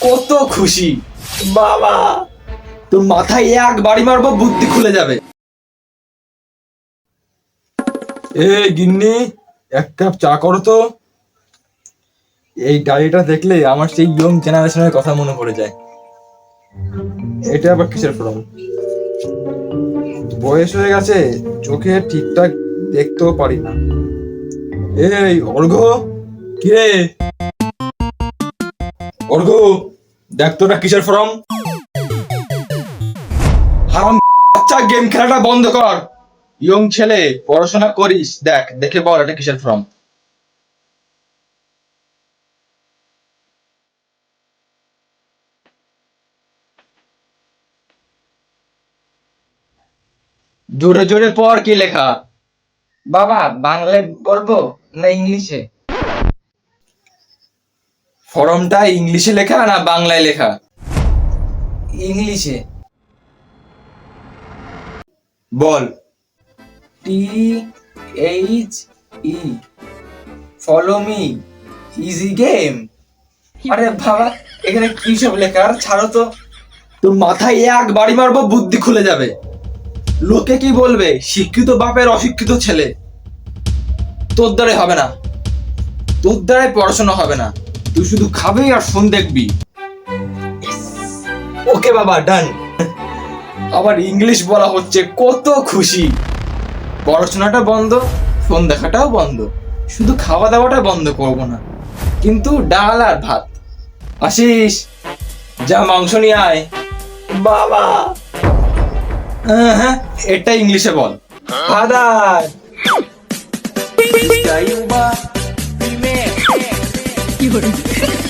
কত খুশি। বাবা, তোর মাথায় এক বাড়ি মারবো, বুদ্ধি খুলে যাবে। এ গিন্নি, এক কাপ চা করো তো। এই ডায়েরিটা দেখলে আমার সেই ইয়ং জেনারেশনের কথা মনে পড়ে যায়। এটা আবার কিসের ফর্ম? বয়স হয়ে গেছে, চোখে ঠিকঠাক দেখতেও পারি না। এই অর্ঘ কি রে তোরা কিসের ফর্ম? হারাম বাচ্চা, গেম খেলাটা বন্ধ কর। ইয়ং ছেলে, পড়াশোনা করিস, দেখ, দেখে বল এটা কিসের ফর্ম। জোরে জোরে পড় কি লেখা। বাবা, বাংলায় বলব না ইংলিশে? ফর্মটা ইংলিশে লেখা না বাংলায় লেখা? ইংলিশে। বল। T H E. Follow me easy game আরে বাবা এখানে কি সব লেখা? আর ছাড়ো তো। তোর মাথায় এক বাড়ি মারবো বুদ্ধি খুলে যাবে। লোকে কি বলবে? শিক্ষিত বাপের অশিক্ষিত ছেলে। তোর দ্বারাই হবে না। তোর দ্বারাই পড়াশোনা হবে না। তুই শুধু খাবি আর ফোন দেখবি। ওকে বাবা ডান আবার ইংলিশ বলা হচ্ছে কত খুশি। পড়াশোনাটা বন্ধ ফোন দেখাটাও বন্ধ। শুধু খাওয়া দাওয়াটা বন্ধ করব না কিন্তু ডাল আর ভাত। আসিস যা মাংস নিয়ে আয়। বাবা! হ্যাঁ হ্যাঁ এটা ইংলিশে বল। Father Lord.